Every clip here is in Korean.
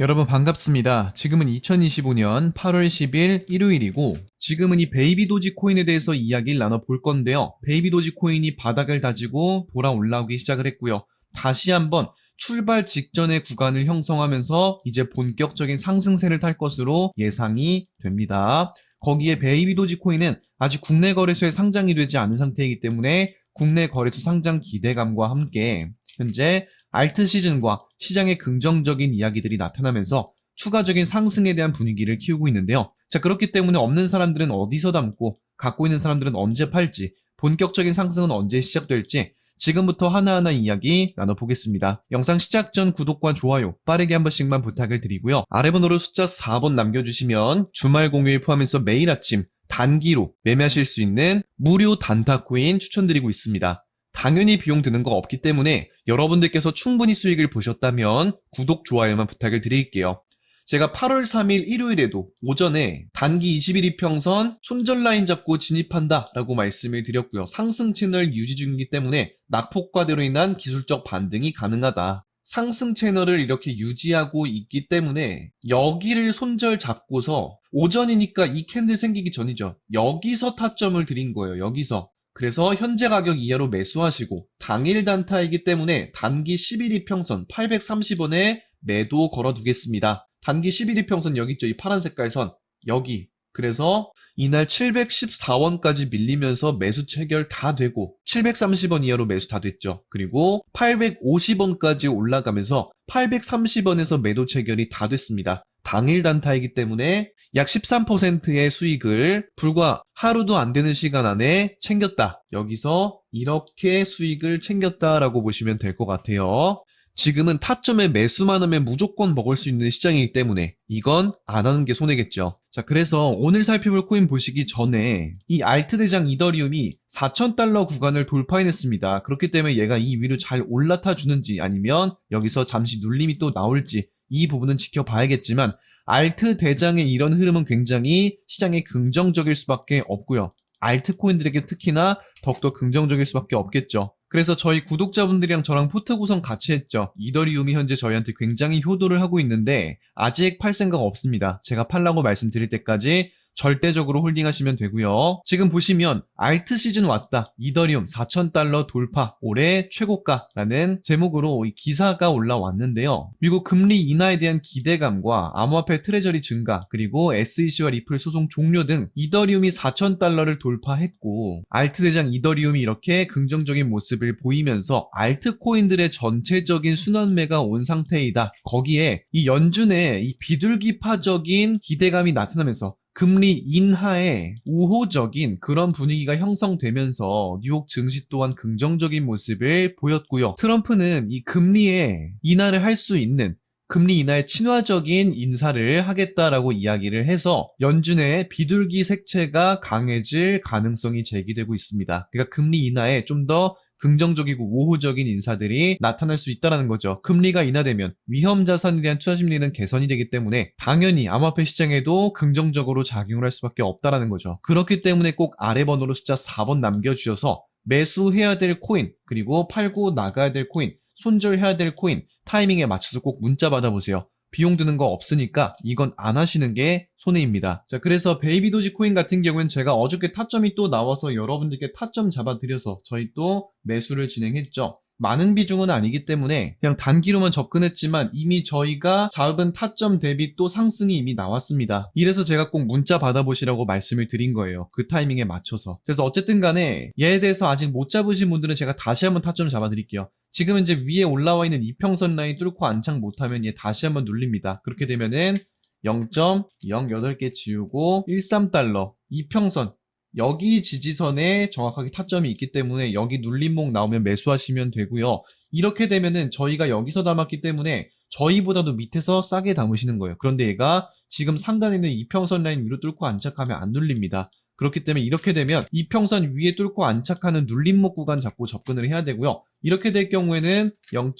여러분 반갑습니다. 지금은 2025년 8월 10일 일요일이고 지금은 이 베이비 도지 코인에 대해서 이야기를 나눠볼 건데요. 베이비 도지 코인이 바닥을 다지고 돌아 올라오기 시작을 했고요. 다시 한번 출발 직전의 구간을 형성하면서 이제 본격적인 상승세를 탈 것으로 예상이 됩니다. 거기에 베이비 도지 코인은 아직 국내 거래소에 상장이 되지 않은 상태이기 때문에 국내 거래소 상장 기대감과 함께 현재 알트 시즌과 시장의 긍정적인 이야기들이 나타나면서 추가적인 상승에 대한 분위기를 키우고 있는데요. 자, 그렇기 때문에 없는 사람들은 어디서 담고 갖고 있는 사람들은 언제 팔지 본격적인 상승은 언제 시작될지 지금부터 하나하나 이야기 나눠보겠습니다. 영상 시작 전 구독과 좋아요 빠르게 한 번씩만 부탁을 드리고요. 아래 번호로 숫자 4번 남겨주시면 주말 공휴일 포함해서 매일 아침 단기로 매매하실 수 있는 무료 단타 코인 추천드리고 있습니다. 당연히 비용 드는 거 없기 때문에 여러분들께서 충분히 수익을 보셨다면 구독, 좋아요만 부탁을 드릴게요. 제가 8월 3일 일요일에도 오전에 단기 21일 평선 손절 라인 잡고 진입한다 라고 말씀을 드렸고요. 상승 채널 유지 중이기 때문에 낙폭과대로 인한 기술적 반등이 가능하다. 상승 채널을 이렇게 유지하고 있기 때문에 여기를 손절 잡고서 오전이니까 이 캔들 생기기 전이죠. 여기서 타점을 드린 거예요. 여기서. 그래서 현재 가격 이하로 매수하시고 당일 단타이기 때문에 단기 11일 평선 830원에 매도 걸어 두겠습니다. 단기 11일 평선 여기 있죠. 이 파란 색깔 선. 여기. 그래서 이날 714원까지 밀리면서 매수 체결 다 되고 730원 이하로 매수 다 됐죠. 그리고 850원까지 올라가면서 830원에서 매도 체결이 다 됐습니다. 당일 단타이기 때문에 약 13%의 수익을 불과 하루도 안 되는 시간 안에 챙겼다. 여기서 이렇게 수익을 챙겼다라고 보시면 될 것 같아요. 지금은 타점에 매수만 하면 무조건 먹을 수 있는 시장이기 때문에 이건 안 하는 게 손해겠죠. 자, 그래서 오늘 살펴볼 코인 보시기 전에 이 알트 대장 이더리움이 4,000달러 구간을 돌파해냈습니다. 그렇기 때문에 얘가 이 위로 잘 올라타 주는지 아니면 여기서 잠시 눌림이 또 나올지 이 부분은 지켜봐야겠지만 알트 대장의 이런 흐름은 굉장히 시장에 긍정적일 수밖에 없고요. 알트 코인들에게 특히나 더욱더 긍정적일 수밖에 없겠죠. 그래서 저희 구독자분들이랑 저랑 포트 구성 같이 했죠. 이더리움이 현재 저희한테 굉장히 효도를 하고 있는데 아직 팔 생각 없습니다. 제가 팔라고 말씀드릴 때까지 절대적으로 홀딩하시면 되고요. 지금 보시면 알트 시즌 왔다. 이더리움 4,000달러 돌파 올해 최고가라는 제목으로 이 기사가 올라왔는데요. 미국 금리 인하에 대한 기대감과 암호화폐 트레저리 증가 그리고 SEC와 리플 소송 종료 등 이더리움이 4,000달러를 돌파했고 알트 대장 이더리움이 이렇게 긍정적인 모습을 보이면서 알트 코인들의 전체적인 순환매가 온 상태이다. 거기에 이 연준의 이 비둘기파적인 기대감이 나타나면서 금리 인하에 우호적인 그런 분위기가 형성되면서 뉴욕 증시 또한 긍정적인 모습을 보였고요. 트럼프는 이 금리에 인하를 할 수 있는 금리 인하에 친화적인 인사를 하겠다라고 이야기를 해서 연준의 비둘기 색채가 강해질 가능성이 제기되고 있습니다. 그러니까 금리 인하에 좀 더 긍정적이고 우호적인 인사들이 나타날 수 있다는 거죠. 금리가 인하되면 위험 자산에 대한 투자 심리는 개선이 되기 때문에 당연히 암호화폐 시장에도 긍정적으로 작용을 할 수밖에 없다는 거죠. 그렇기 때문에 꼭 아래 번호로 숫자 4번 남겨주셔서 매수해야 될 코인 그리고 팔고 나가야 될 코인 손절해야 될 코인 타이밍에 맞춰서 꼭 문자 받아보세요. 비용 드는 거 없으니까 이건 안 하시는 게 손해입니다. 자, 그래서 베이비 도지 코인 같은 경우에는 제가 어저께 타점이 또 나와서 여러분들께 타점 잡아드려서 저희 또 매수를 진행했죠. 많은 비중은 아니기 때문에 그냥 단기로만 접근했지만 이미 저희가 잡은 타점 대비 또 상승이 이미 나왔습니다. 이래서 제가 꼭 문자 받아보시라고 말씀을 드린 거예요. 그 타이밍에 맞춰서. 그래서 어쨌든 간에 얘에 대해서 아직 못 잡으신 분들은 제가 다시 한번 타점 잡아드릴게요. 지금 이제 위에 올라와 있는 이평선 라인 뚫고 안착 못하면 얘 다시 한번 눌립니다. 그렇게 되면은 0.08개 지우고 13달러 이평선 여기 지지선에 정확하게 타점이 있기 때문에 여기 눌림목 나오면 매수하시면 되고요. 이렇게 되면은 저희가 여기서 담았기 때문에 저희보다도 밑에서 싸게 담으시는 거예요. 그런데 얘가 지금 상단에 있는 이평선 라인 위로 뚫고 안착하면 안 눌립니다. 그렇기 때문에 이렇게 되면 이평선 위에 뚫고 안착하는 눌림목 구간 잡고 접근을 해야 되고요. 이렇게 될 경우에는 0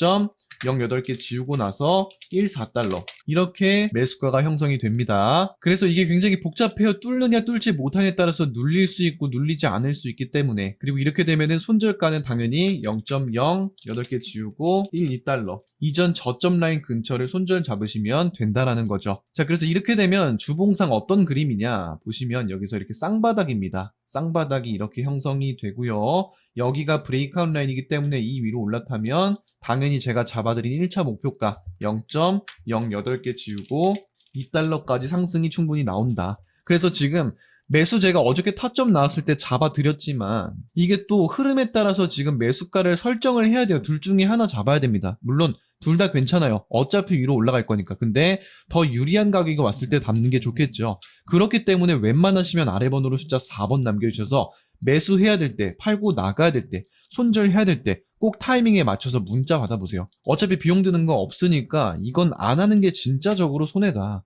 8개 지우고 나서 1 4달러 이렇게 매수가가 형성이 됩니다. 그래서 이게 굉장히 복잡해요. 뚫느냐 뚫지 못하냐에 따라서 눌릴 수 있고 눌리지 않을 수 있기 때문에 그리고 이렇게 되면은 손절가는 당연히 0.0 8개 지우고 1 2달러 이전 저점 라인 근처를 손절 잡으시면 된다라는 거죠. 자 그래서 이렇게 되면 주봉상 어떤 그림이냐 보시면 여기서 이렇게 쌍바닥입니다. 쌍바닥이 이렇게 형성이 되고요. 여기가 브레이크아웃 라인이기 때문에 이 위로 올라타면 당연히 제가 잡아드린 1차 목표가 0.08개 지우고 2달러까지 상승이 충분히 나온다. 그래서 지금 매수 제가 어저께 타점 나왔을 때 잡아드렸지만 이게 또 흐름에 따라서 지금 매수가를 설정을 해야 돼요. 둘 중에 하나 잡아야 됩니다. 물론 둘 다 괜찮아요. 어차피 위로 올라갈 거니까. 근데 더 유리한 가격이 왔을 때 담는 게 좋겠죠. 그렇기 때문에 웬만하시면 아래 번호로 숫자 4번 남겨주셔서 매수해야 될 때, 팔고 나가야 될 때, 손절해야 될 때 꼭 타이밍에 맞춰서 문자 받아보세요. 어차피 비용 드는 거 없으니까 이건 안 하는 게 진짜적으로 손해다.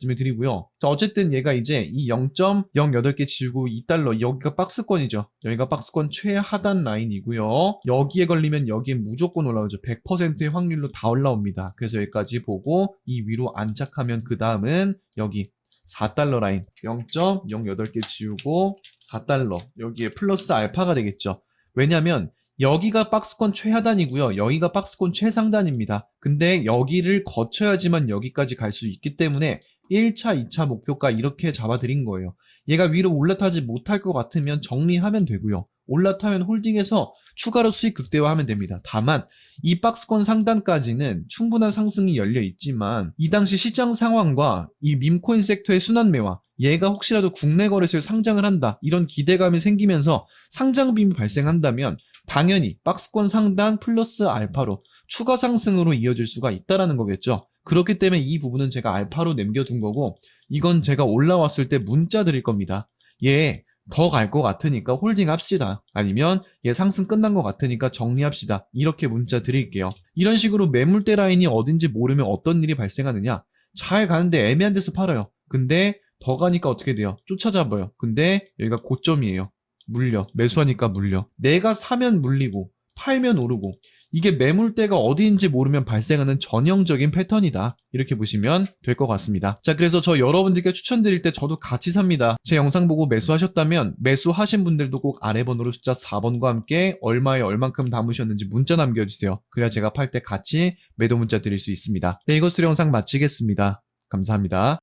말씀을 드리고요. 자, 어쨌든 얘가 이제 이 0.08개 지우고 2달러, 여기가 박스권이죠. 여기가 박스권 최하단 라인이고요. 여기에 걸리면 여기에 무조건 올라오죠. 100%의 확률로 다 올라옵니다. 그래서 여기까지 보고 이 위로 안착하면 그 다음은 여기 4달러 라인 0.08개 지우고 4달러 여기에 플러스 알파가 되겠죠. 왜냐면 여기가 박스권 최하단이고요. 여기가 박스권 최상단입니다. 근데 여기를 거쳐야지만 여기까지 갈 수 있기 때문에 1차, 2차 목표가 이렇게 잡아드린 거예요. 얘가 위로 올라타지 못할 것 같으면 정리하면 되고요. 올라타면 홀딩해서 추가로 수익 극대화하면 됩니다. 다만 이 박스권 상단까지는 충분한 상승이 열려 있지만 이 당시 시장 상황과 이 밈코인 섹터의 순환 매화 얘가 혹시라도 국내 거래소에 상장을 한다 이런 기대감이 생기면서 상장 빔이 발생한다면 당연히 박스권 상단 플러스 알파로 추가 상승으로 이어질 수가 있다라는 거겠죠. 그렇기 때문에 이 부분은 제가 알파로 남겨둔 거고 이건 제가 올라왔을 때 문자 드릴 겁니다. 얘 더 갈 것 같으니까 홀딩 합시다. 아니면 얘 상승 끝난 것 같으니까 정리합시다. 이렇게 문자 드릴게요. 이런 식으로 매물대 라인이 어딘지 모르면 어떤 일이 발생하느냐? 잘 가는데 애매한 데서 팔아요. 근데 더 가니까 어떻게 돼요? 쫓아잡아요. 근데 여기가 고점이에요. 물려. 매수하니까 물려. 내가 사면 물리고 팔면 오르고 이게 매물대가 어디인지 모르면 발생하는 전형적인 패턴이다. 이렇게 보시면 될 것 같습니다. 자, 그래서 저 여러분들께 추천드릴 때 저도 같이 삽니다. 제 영상 보고 매수하셨다면 매수하신 분들도 꼭 아래 번호로 숫자 4번과 함께 얼마에 얼만큼 담으셨는지 문자 남겨주세요. 그래야 제가 팔 때 같이 매도 문자 드릴 수 있습니다. 네, 이것으로 영상 마치겠습니다. 감사합니다.